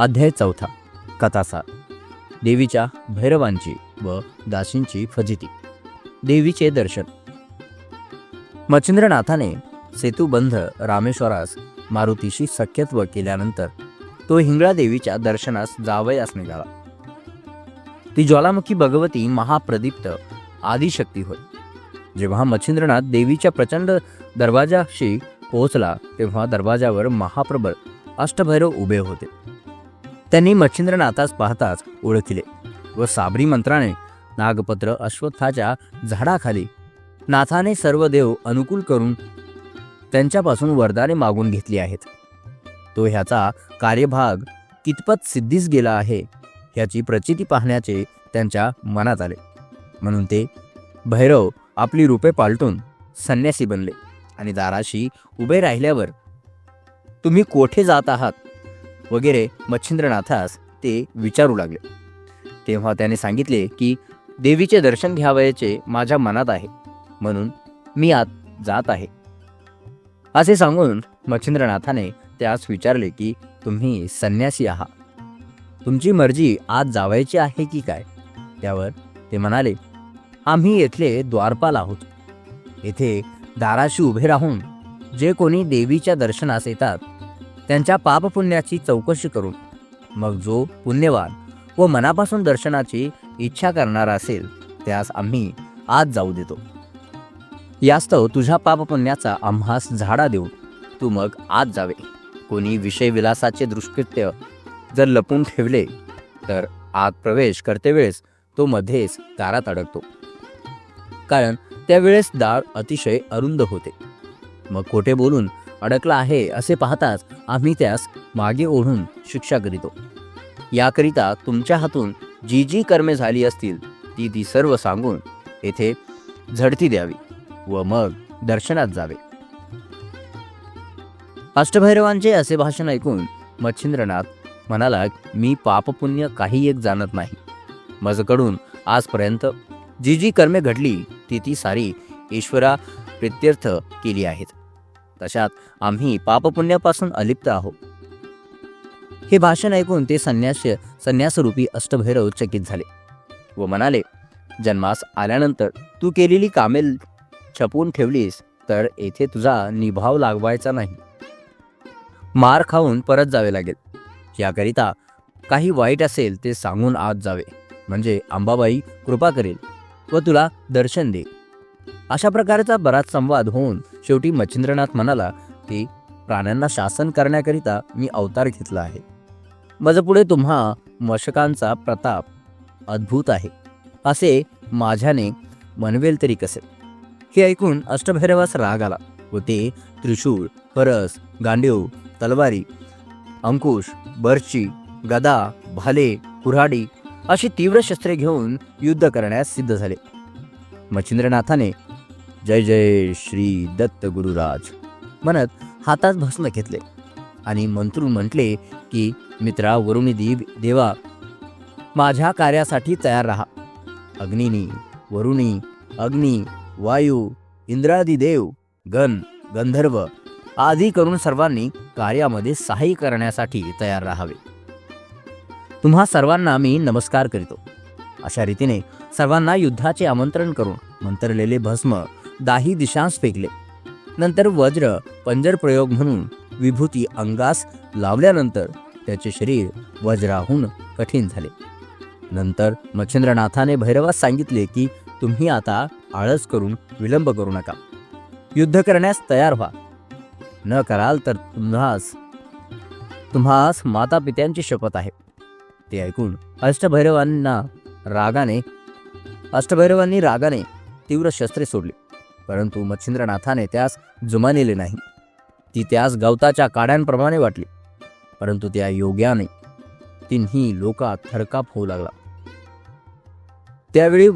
अध्याय चौथा. कथासार देवीच्या भैरवांची व दासींची फजिती. देवीचे दर्शन. मच्छिंद्रनाथाने सेतुबंध रामेश्वरास मारुतीशी सख्यत्व केल्यानंतर तो हिंगळा देवीच्या दर्शनास जावयास निघाला. ती ज्वालामुखी भगवती महाप्रदीप्त आदिशक्ती होय. जेव्हा मच्छिंद्रनाथ देवीच्या प्रचंड दरवाजाशी पोहोचला तेव्हा दरवाजावर महाप्रबळ अष्टभैरव उभे होते. त्यांनी मच्छिंद्रनाथास पाहताच ओळखले व साबरी मंत्राने नागपत्र अश्वत्थाच्या झाडाखाली नाथाने सर्व देव अनुकूल करून त्यांच्यापासून वरदाने मागून घेतली आहेत. तो ह्याचा कार्यभाग कितपत सिद्धीस गेला आहे ह्याची प्रचिती पाहण्याचे त्यांच्या मनात आले. म्हणून ते भैरव आपली रूपे पालटून संन्यासी बनले आणि दाराशी उभे राहिल्यावर तुम्ही कोठे जात आहात? वगैरे मच्छिंद्रनाथास ते विचारू लागले. तेव्हा त्याने सांगितले की देवीचे दर्शन घ्यावयाचे माझ्या मनात आहे. म्हणून मी आत जात आहे. असे सांगून मच्छिंद्रनाथाने त्यास विचारले की तुम्ही संन्यासी आहात तुमची मर्जी आत जावायची आहे की काय? त्यावर ते म्हणाले आम्ही येथले द्वारपाल आहोत. येथे दाराशी उभे राहून जे कोणी देवीच्या दर्शनास येतात त्यांच्या पापपुण्याची चौकशी करून. मग जो पुण्यवान व मनापासून दर्शनाची इच्छा करणारा असेल त्यास आम्ही आत जाऊ देतो. यास्तव तुझ्या पापपुण्याचा आम्हास झाडा देऊन तू मग आत जावे. कोणी विषयविलासाचे दुष्कृत्य जर लपून ठेवले तर आत प्रवेश करतेवेळेस तो मध्येच दारात अडकतो. कारण त्यावेळेस दार अतिशय अरुंद होते. मग खोटे बोलून अडकला आहे असे पाहताच आम्ही त्यास मागे ओढून शिक्षा करीतो. याकरिता तुमच्या हातून जी जी कर्मे झाली असतील ती ती सर्व सांगून येथे झडती द्यावी व मग दर्शनात जावे. अष्टभैरवांचे असे भाषण ऐकून मच्छिंद्रनाथ म्हणाला मी पापपुण्य काही एक जाणत नाही. माझकडून आजपर्यंत जी जी कर्मे घडली ती ती सारी ईश्वरा प्रित्यर्थ केली आहेत. तशात आम्ही पापपुण्यापासून अलिप्त आहोत. हे भाषण ऐकून ते संन्यास संन्यासरूपी अष्टभैरव चकित झाले व म्हणाले जन्मास आल्यानंतर तू केलेली कामे छपून ठेवलीस तर येथे तुझा निभाव लागवायचा नाही. मार खाऊन परत जावे लागेल. याकरिता काही वाईट असेल ते सांगून आत जावे. म्हणजे अंबाबाई कृपा करेल व तुला दर्शन देईल अशा प्रकारचा बराच संवाद होऊन शेवटी मच्छिंद्रनाथ म्हणाला की प्राण्यांना शासन करण्याकरिता मी अवतार घेतला आहे. माझं पुढे तुम्हा मशकांचा प्रताप अद्भुत आहे. असे माझ्याने म्हणवेल तरी कसे? हे ऐकून अष्टभैरवास राग आला. व ते त्रिशूळ परस गांडीव तलवारी अंकुश बर्ची गदा भाले कुऱ्हाडी अशी तीव्र शस्त्रे घेऊन युद्ध करण्यास सिद्ध झाले. मच्छिंद्रनाथाने जय जय श्री दत्त गुरुराज. म्हणत हातात भस्म घेतले आणि मंत्रून म्हटले की मित्रा वरुणी देव देवा माझ्या कार्यासाठी तयार राहा. अग्निनी वरुणी अग्नी वायू इंद्रादी देव गण गंधर्व आदी करून सर्वांनी कार्यामध्ये सहाय्य करण्यासाठी तयार राहावे. तुम्हा सर्वांना मी नमस्कार करीतो. अशा रीतीने सर्वांना युद्धाचे आमंत्रण करून मंत्रलेले भस्म दाही दिशांस फेकले. नंतर वज्र पंजर प्रयोग म्हणून विभूती अंगास लावल्यानंतर त्याचे शरीर वज्राहून कठीण झाले. नंतर मच्छिंद्रनाथाने भैरवास सांगितले की तुम्ही आता आळस करून विलंब करू नका. युद्ध करण्यास तयार व्हा. न कराल तर तुम्हास तुम्हास माता पित्यांची शपथ आहे. ते ऐकून अष्टभैरवांना रागाने अष्टभैरवांनी रागाने तीव्र शस्त्रे सोडली. परंतु मच्छिंद्रनाथाने त्यास जुमानिले नाही. ती त्यास गवताच्या काड्यांप्रमाणे वाटली परंतु त्या योग्याने तिन्ही लोकात थरकाप होऊ लागला. त्यावेळी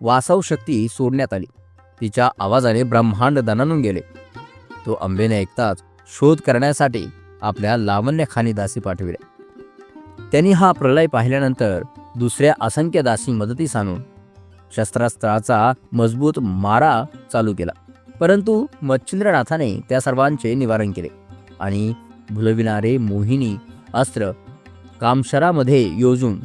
वासव शक्ती सोडण्यात आली. तिच्या आवाजाने ब्रह्मांड दणानून गेले. तो अंबेने ऐकताच शोध करण्यासाठी आपल्या लावण्यखानी दासी पाठविले. त्यांनी हा प्रलय पाहिल्यानंतर दुसऱ्या असंख्य दासी मदतीस आणून शस्त्रास्त्राचा मजबूत मारा चालू केला. परंतु मच्छिंद्रनाथाने त्या सर्वांचे निवारण केले आणि भुलविणारे मोहिनी अस्त्र कामशरामध्ये योजून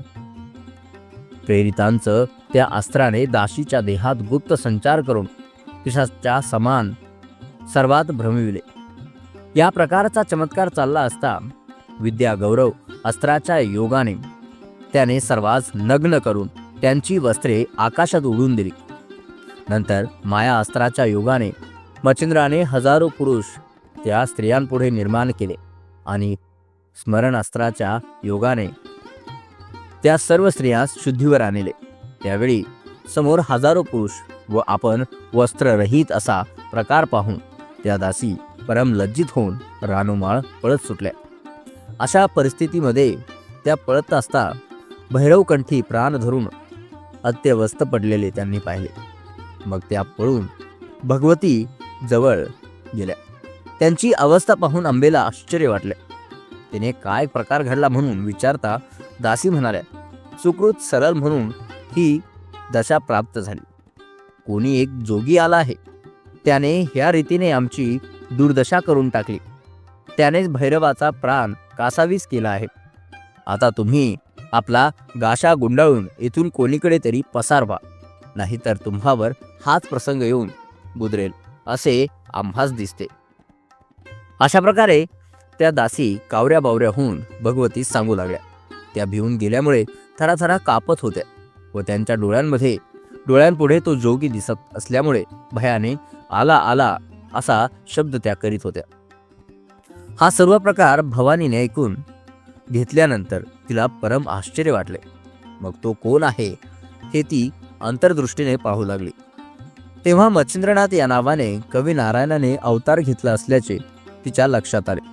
प्रेरितांचं त्या अस्त्राने दाशीच्या देहात गुप्त संचार करून पिशाच्या समान सर्वात भ्रमविले. या प्रकारचा चमत्कार चालला असता विद्या गौरव अस्त्राच्या योगाने त्याने सर्वांस नग्न करून त्यांची वस्त्रे आकाशात उडून दिली. नंतर माया अस्त्राच्या योगाने मच्छिंद्राने हजारो पुरुष त्या स्त्रियांपुढे निर्माण केले आणि स्मरण अस्त्राच्या योगाने त्या सर्व स्त्रियास शुद्धीवर आणले. त्यावेळी समोर हजारो पुरुष व आपण वस्त्ररहित असा प्रकार पाहून त्या दासी परम लज्जित होऊन रानोमाळ पळत सुटल्या. अशा परिस्थितीमध्ये त्या पळत असता भैरवकंठी प्राण धरून अत्यवस्थ पडलेले त्यांनी पाहिले. मग त्या पळून भगवती जवळ गेल्या. त्यांची अवस्था पाहून आंबेला आश्चर्य वाटले. तिने काय प्रकार घडला म्हणून विचारता दासी म्हणाल्या सुकृत सरळ म्हणून ही दशा प्राप्त झाली. कोणी एक जोगी आला आहे. त्याने ह्या रीतीने आमची दुर्दशा करून टाकली. त्यानेच भैरवाचा प्राण कासावीस केला आहे. आता तुम्ही आपला गाशा गुंडाळून इथून कोणीकडे तरी पसार व्हा नाहीतर तुम्हावर हाच प्रसंग येऊन गुदरेल असे आम्हास दिसते. अशा प्रकारे त्या दासी कावऱ्या बावऱ्या होऊन भगवती सांगू लागल्या. त्या भिवून गेल्यामुळे थराथरा कापत होत्या व त्यांच्या डोळ्यांमध्ये डोळ्यांपुढे तो जोगी दिसत असल्यामुळे भयाने आला आला असा शब्द त्या करीत होत्या. हा सर्व प्रकार भवानीने ऐकून घेतल्यानंतर तिला परम आश्चर्य वाटले. मग तो कोण आहे? हे ती अंतर्दृष्टीने पाहू लागली. तेव्हा मच्छिंद्रनाथ या नावाने कवी नारायणाने अवतार घेतला असल्याचे तिच्या लक्षात आले.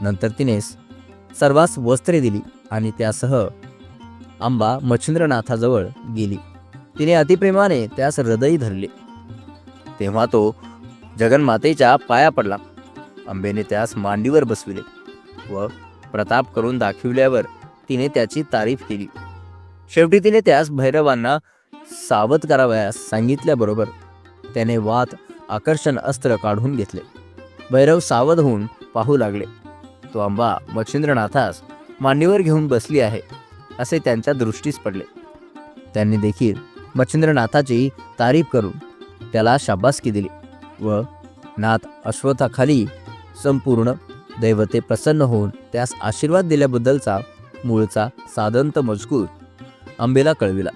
नंतर तिने सर्वांस वस्त्रे दिली आणि त्यासह आंबा मच्छिंद्रनाथाजवळ गेली. तिने अतिप्रेमाने त्यास हृदयी धरले. तेव्हा तो जगन्मातेच्या पाया पडला. अंबेने त्यास मांडीवर बसविले व प्रताप करून दाखविल्यावर तिने त्याची तारीफ केली. शेवटी तिने त्यास भैरवांना सावध करावयास सांगितल्याबरोबर त्याने वात आकर्षण अस्त्र काढून घेतले. भैरव सावध होऊन पाहू लागले. तो आंबा मच्छिंद्रनाथास मांडीवर घेऊन बसली आहे असे त्यांच्या दृष्टीस पडले. त्यांनी देखील मच्छिंद्रनाथाची तारीफ करून त्याला शाबासकी दिली व नाथ अश्वथाखाली संपूर्ण दैवते प्रसन्न होऊन त्यास आशीर्वाद दिल्याबद्दलचा मूळचा साधंत मजकूर अंबेला कळविला.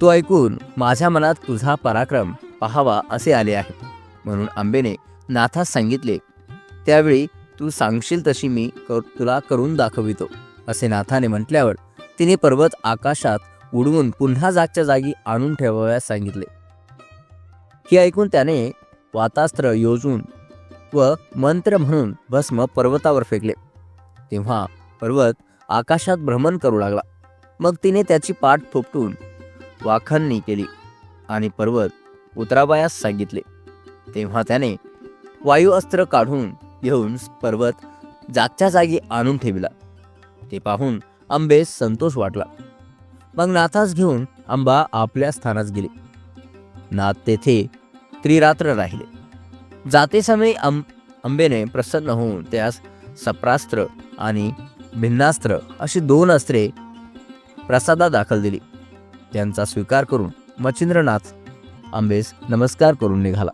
तो ऐकून माझ्या मनात तुझा पराक्रम पाहावा असे आले आहे म्हणून आंबेने नाथास सांगितले. त्यावेळी तू सांगशील तशी मी कर तुला करून दाखवितो असे नाथाने म्हटल्यावर तिने पर्वत आकाशात उडवून पुन्हा जागच्या जागी आणून ठेवाव्यास सांगितले. हे ऐकून त्याने वातास्त्र योजून व मंत्र म्हणून भस्म पर्वतावर फेकले. तेव्हा पर्वत आकाशात भ्रमण करू लागला. मग तिने त्याची पाठ थोपटून वाखणणी केली आणि पर्वत उतराबायास सांगितले. तेव्हा त्याने वायुअस्त्र काढून घेऊन पर्वत जागच्या जागी आणून ठेवला. ते पाहून आंबेस संतोष वाटला. मग नाथास घेऊन आंबा आपल्या स्थानास गेले. नाथ तेथे त्रिरात्र राहिले. जाते समय आंबेने प्रसन्न होऊन त्यास सप्रास्त्र आणि भिन्नास्त्र अशी दोन अस्त्रे प्रसादा दाखल दिली. त्यांचा स्वीकार करून मच्छिंद्रनाथ आंबेस नमस्कार करून निघाला.